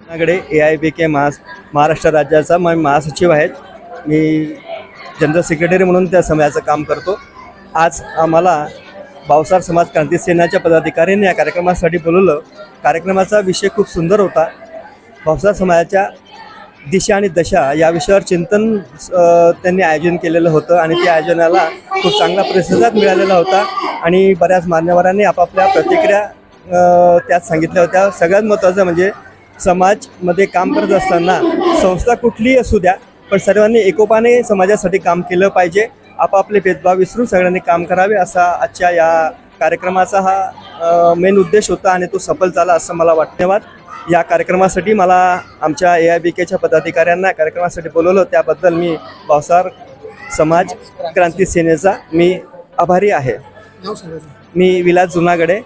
माझ्याकडे ए I B के महास महाराष्ट्र राज्याचा मी महासचिव आहेत. मी जनरल सेक्रेटरी म्हणून त्या समाजाचं काम करतो. आज आम्हाला भावसार समाज क्रांती सेनाच्या पदाधिकाऱ्यांनी या कार्यक्रमासाठी बोलवलं. कार्यक्रमाचा विषय खूप सुंदर होता. भावसार समाजाच्या दिशा आणि दशा या विषयावर चिंतन त्यांनी आयोजन केलेलं होतं आणि त्या आयोजनाला खूप चांगला प्रतिसाद मिळालेला होता आणि बऱ्याच मान्यवरांनी आपापल्या प्रतिक्रिया त्यात सांगितल्या होत्या. सगळ्यात महत्त्वाचं म्हणजे समाजमध्ये काम करत असताना संस्था कुठलीही असू द्या पण सर्वांनी एकोपाने समाजासाठी काम केलं पाहिजे. आपापले भेदभाव विसरून सगळ्यांनी काम करावे असा आजच्या या कार्यक्रमाचा हा मेन उद्देश होता आणि तो सफल झाला असं मला वाटतं. धन्यवाद. या कार्यक्रमासाठी मला आमच्या ए आय बी केच्या पदाधिकाऱ्यांना कार्यक्रमासाठी बोलवलं. त्याबद्दल मी भावसार समाज क्रांती सेनेचा मी आभारी आहे. मी विलास जुनागडे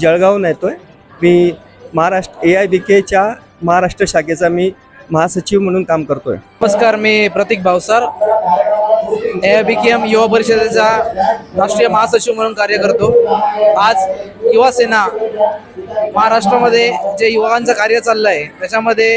जळगावून येतो आहे मी महाराष्ट्र ए आय बी केच्या महाराष्ट्र शाखेचा मी महासचिव म्हणून काम करतो आहे नमस्कार मी Pratik Bhavsar A I B K M युवा परिषदेचा राष्ट्रीय महासचिव म्हणून कार्य करतो. आज युवा सेना महाराष्ट्रामध्ये जे युवकांचं कार्य चाललं आहे त्याच्यामध्ये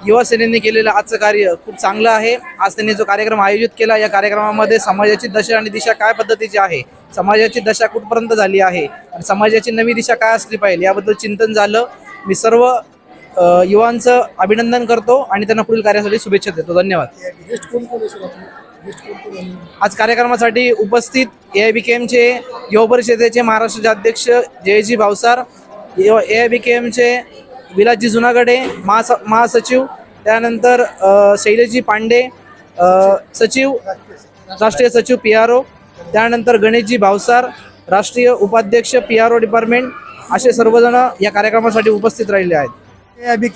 युवा सेनेने केलेलं आजचं कार्य खूप चांगलं आहे. आज त्यांनी जो कार्यक्रम आयोजित केला या कार्यक्रमामध्ये समाजाची दशा आणि दिशा काय पद्धतीची आहे समाजाची दशा कुठपर्यंत झाली आहे आणि समाजाची नवी दिशा काय असली पाहिजे याबद्दल चिंतन झालं. मी सर्व युवांचं अभिनंदन करतो आणि त्यांना पुढील कार्यासाठी शुभेच्छा देतो. धन्यवाद. आज कार्यक्रमासाठी उपस्थित ए आय बी के एमचे युवा परिषदेचे महाराष्ट्राचे अध्यक्ष जयजी भावसार ए आय बी के एमचे विलासजी जुनागडे महास महासचिव त्यानंतर अ, शैलजी पांडे सचिव राष्ट्रीय सचिव पी आर ओ त्यानंतर गणेशजी भावसार राष्ट्रीय उपाध्यक्ष पी आर ओ डिपार्टमेंट असे सर्वजण या कार्यक्रमासाठी उपस्थित राहिले आहेत. ए बी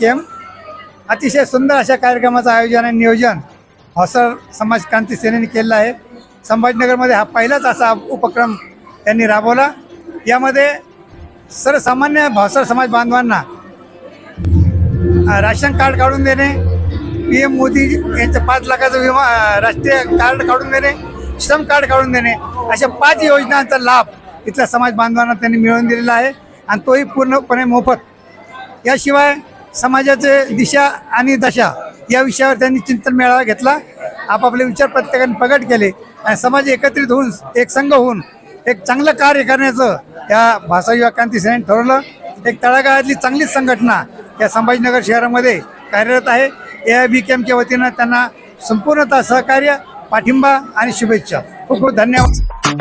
अतिशय सुंदर अशा कार्यक्रमाचं आयोजन आणि नियोजन हॉसर समाज क्रांती सेनेने केलेलं आहे. संभाजीनगरमध्ये हा पहिलाच असा उपक्रम त्यांनी राबवला. यामध्ये सर्वसामान्य भावसर समाज बांधवांना राशन कार्ड काढून देणे पी एम मोदी यांचं पाच लाखाचं विमा राष्ट्रीय कार्ड काढून देणे श्रम कार्ड काढून देणे अशा पाच योजनांचा लाभ इथल्या समाज बांधवांना त्यांनी मिळवून दिलेला आहे. आणि तोही पूर्णपणे मोफत. याशिवाय समाजाचे दिशा आणि दशा या विषयावर त्यांनी चिंतन मेळावा घेतला. आपापले विचार प्रत्येकाने प्रगट केले आणि समाज एकत्रित होऊन एक संघ होऊन एक चांगलं कार्य करण्याचं या भाषा युवा क्रांती सेनेने ठरवलं. एक तळागाळातली चांगलीच संघटना या संभाजीनगर शहरामध्ये कार्यरत आहे. ए आय बी केमच्या वतीनं त्यांना संपूर्णतः सहकार्य पाठिंबा आणि शुभेच्छा. खूप खूप धन्यवाद.